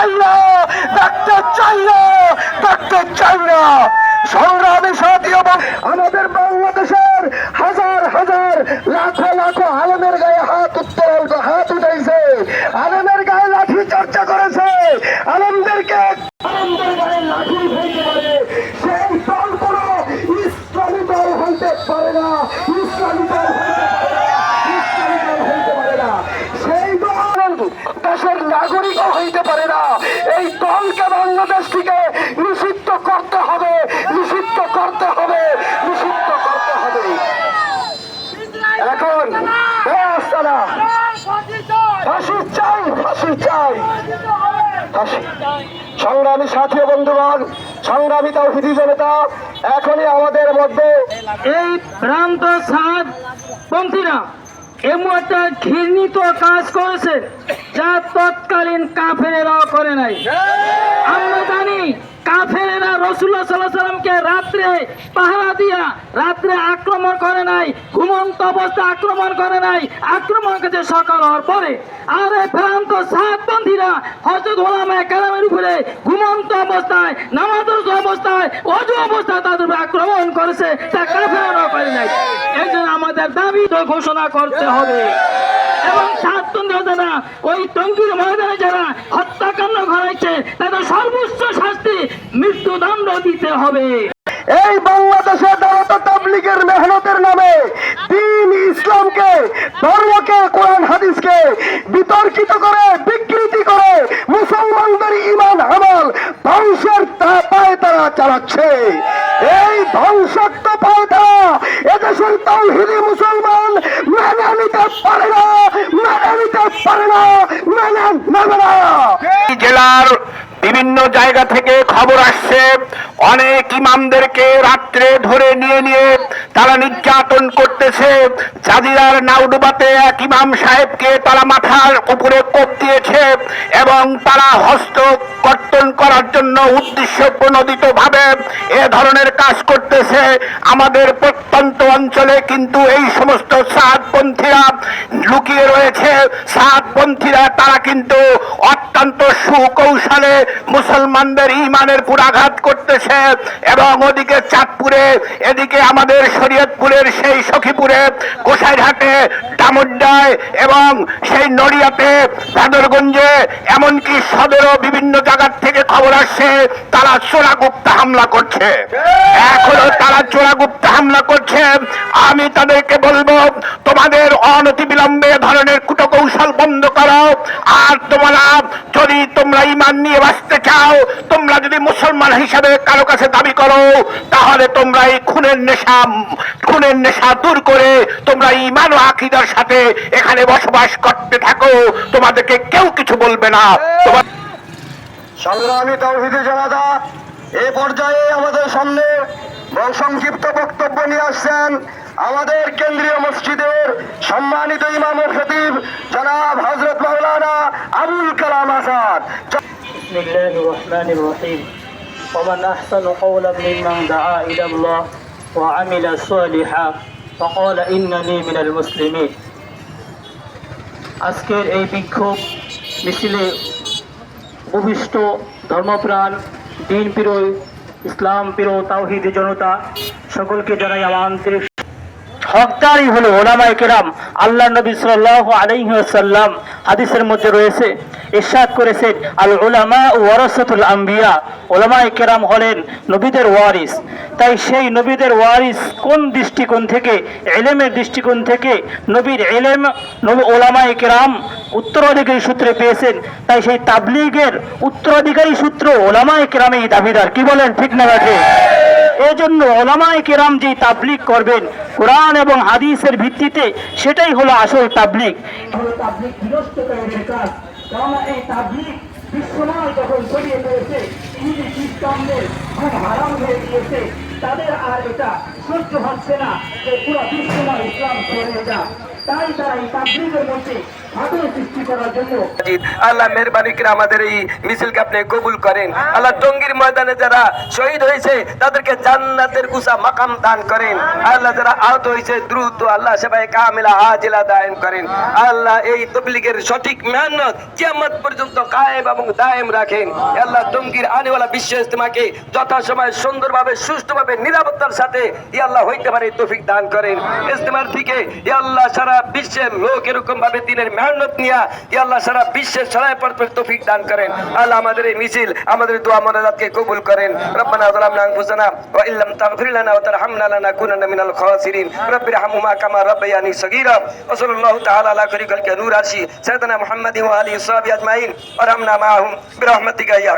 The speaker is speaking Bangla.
চাই ডাক্তার চাইলো, ডাক্তার না দেখতে সংগ্রামী সাথী এবং আমাদের বাংলাদেশের হাজার হাজার, লাখো লাখো আলমের গায়ে হাত উত্তোলন হাত উঠাইছে আলমের গায়ে লাঠি চর্চা করেছে আলমদেরকে আলমদের গায়ে লাঠি হইতে পারে সেই দল কোনো ইসলামী দল হইতে পারে না ইসলামী দল হইতে পারে না ইসলামী দল হইতে পারে না সেই দল দেশের নাগরিকও হইতে পারে না। এই দলকে বাংলাদেশ থেকে নিষিদ্ধ করতে হবে, নিষিদ্ধ করতে হবে, নিষিদ্ধ করতে হবে। এখন ফাঁসি চাই চাই। সংগ্রামী সাথী ও বন্ধুগণ, সংগ্রামী তৌহিদি জনতা, এখনই আমাদের মধ্যে এই ভ্রান্ত সাদ পন্থীরা এমন একটা ঘৃণিত কাজ করেছে যা তৎকালীন কাফেরেরাও করে নাই। আমরা রসুল্লাহ সাল্লাহ সাল্লামকে রাত্রে পাহারা দিয়া রাত্রে আক্রমণ করে নাই, ঘুমন্ত অবস্থা আক্রমণ করে নাই আক্রমণ করেছে সকাল হওয়ার পরে আর এই ভ্রান্ত সাতপন্থীরা হজরত ওলামা কালামের উপরে ঘুমন্ত অবস্থায়, নামাজরত অবস্থায়, অজু অবস্থায় তাদের আক্রমণ করেছে, তা কাফেরাও করে নাই। এই জন্য আমাদের দাবি তো ঘোষণা করতে হবে। এবং সাত সাতপন্থী যারা, ওই টঙ্গির ময়দানে যারা হত্যাকাণ্ড ঘটাইছে, তাদের সর্বোচ্চ মৃত্যুদণ্ড দিতে হবে। এই বাংলাদেশে দাওয়াত তাবলিগের মেহনতের নামে দিন ইসলামকে ধর্মকে কোরআন হাদিসকে বিতর্কিত করে বিকৃতি করে মুসলমানদের ইমান আমল ধ্বংসের পায়ে তারা চালাচ্ছে। এই ধ্বংসাত্ম পায়ে তারা এদেশের তৌহিদি মুসলমান মেনে নিতে পারে না মেনে নিতে পারে না মেনে নেবে না। জেলার বিভিন্ন জায়গা থেকে খবর আসছে। অনেক ইমামদেরকে রাত্রে ধরে নিয়ে নিয়ে তারা নির্যাতন করতেছে। জাজিরার নাউডুবাতে এক ইমাম সাহেবকে তারা মাথার উপরে কোপ দিয়েছে এবং তারা হস্ত কর্তন করার জন্য উদ্দেশ্য প্রণোদিত ভাবে এ ধরনের কাজ করতেছে। আমাদের প্রত্যন্ত অঞ্চলে কিন্তু এই সমস্ত সাতপন্থীরা লুকিয়ে রয়েছে। সাতপন্থীরা তারা কিন্তু অত্যন্ত সুকৌশলে মুসলমানদের ইমানের পুরাঘাত করতেছে এবং ওদিকে চাঁদপুরে, এদিকে আমাদের শরীয়তপুরের সেই সখীপুরে গোসাইঘাটে ডামুড্ডায় এবং সেই নড়িয়াতে ভাদরগঞ্জে এমনকি সদরও বিভিন্ন জায়গার থেকে খবর আসছে, তারা চোরাগুপ্তা হামলা করছে। এখনও তারা চোরাগুপ্তা হামলা করছে। আমি তাদেরকে বলব, তোমাদের অনতি বিলম্বে ধরনের কুটকৌশল বন্ধ করো। আর তোমরা যদি তোমরা ইমান নিয়ে বাঁচতে চাও, তোমরা যদি মুসলমান হিসাবে কারও কাছে দাবি করো, তাহলে তোমরা এই খুনের নেশা খুনের নেশা দূর করে তোমরা ইমান ও আকিদার সাথে এখানে বসবাস করতে থাকো। তোমাদেরকে কেউ কিছু বলবে না। সংগ্রামী তৌহিদি জনতা এ পর্যায়ে আমাদের সামনে সংক্ষিপ্ত বক্তব্য নিয়ে আসছেন আমাদের কেন্দ্রীয় মসজিদের সম্মানিত ইমাম খতিব জনাব بسم الله الرحمن الرحيم ومن أحسن قولا ممن دعا إلى الله وعمل صالحا وقال إنني من المسلمين আজকের এই বিক্ষোভ মিছিলে ভূমিষ্ঠ ধর্মপ্রাণ দিন প্রিয় ইসলাম প্রিয় তাওহিদি জনতা সকলকে জানাই আমার আন্তরিক হকদারি হলো ওলামাই কেরাম। আল্লাহ নবী সাল্লাহ আলাইসাল্লাম হাদিসের মধ্যে রয়েছে, ইরশাদ করেছেন, আল ওলামা ওয়ারসাতুল আম্বিয়া। ওলামাই কেরাম হলেন নবীদের ওয়ারিস। তাই সেই নবীদের ওয়ারিস কোন দৃষ্টিকোণ থেকে এলেমের দৃষ্টিকোণ থেকে নবীর এলেম নবী ওলামাই কেরাম উত্তরাধিকারী সূত্রে পেয়েছেন। তাই সেই তাবলিগের উত্তরাধিকারী সূত্র ওলামাই কেরামেই দাবিদার। কি বলেন ঠিক না ব্যাটে এই জন্য ওলামায় কেরাম যে তাবলিক করবেন, কোরআন এবং হাদিসের ভিত্তিতে সেটাই হলো আসল তাবলিক তাদের আর এটা সহ্য হচ্ছে না যে পুরো বিশ্বময় ইসলাম ছড়িয়ে যা তাই তারা এই তাবলিগের মধ্যে। আল্লাহ মেহরবানি করে আমাদের এই মিছিলকে আপনি কবুল করেন। আল্লাহ টঙ্গির ময়দানে যারা শহীদ হয়েছে, তাদেরকে জান্নাতের কুসা মাকাম দান করেন। আল্লাহ যারা আহত হয়েছে, দ্রুত আল্লাহ সবাই কামিলা আজিলা দায়ন করেন। আল্লাহ এই তবলিগের সঠিক মেহনত কিয়ামত পর্যন্ত কায়েম এবং দায়েম রাখেন। আল্লাহ টঙ্গির আনেওয়ালা বিশ্ব ইস্তেমাকে যথাসময় সুন্দরভাবে, সুষ্ঠুভাবে, নিরাপত্তার সাথে, ই আল্লাহ হইতে পারে তৌফিক দান করেন। ইস্তেমার থেকে ই আল্লাহ সারা বিশ্বের লোক এরকম ভাবে দিনের মেহনত নিয়া আল্লাহ সারা বিশ্বের ছড়ায় পড়তে তৌফিক দান করেন। আল্লাহ আমাদের এই মিছিল, আমাদের দোয়া মনাজাতকে কবুল করেন। রব্বানা যালামনা আনফুসানা ওয়া ইল্লাম তাগফির লানা ওয়া তারহামনা লানাকুনান্না মিনাল খাসিরিন। রব্বির হামহুমা কামা রাব্বায়ানি সগীরা। ওয়া সাল্লাল্লাহু তাআলা আলা খায়রি খালকি নূর আরশি। সাইয়্যিদানা মুহাম্মাদিন ওয়া আলিহি ওয়া সাহবিহি আজমাইন। ওয়া রাহমনা মাআহুম। বিরহমাতিকা ইয়া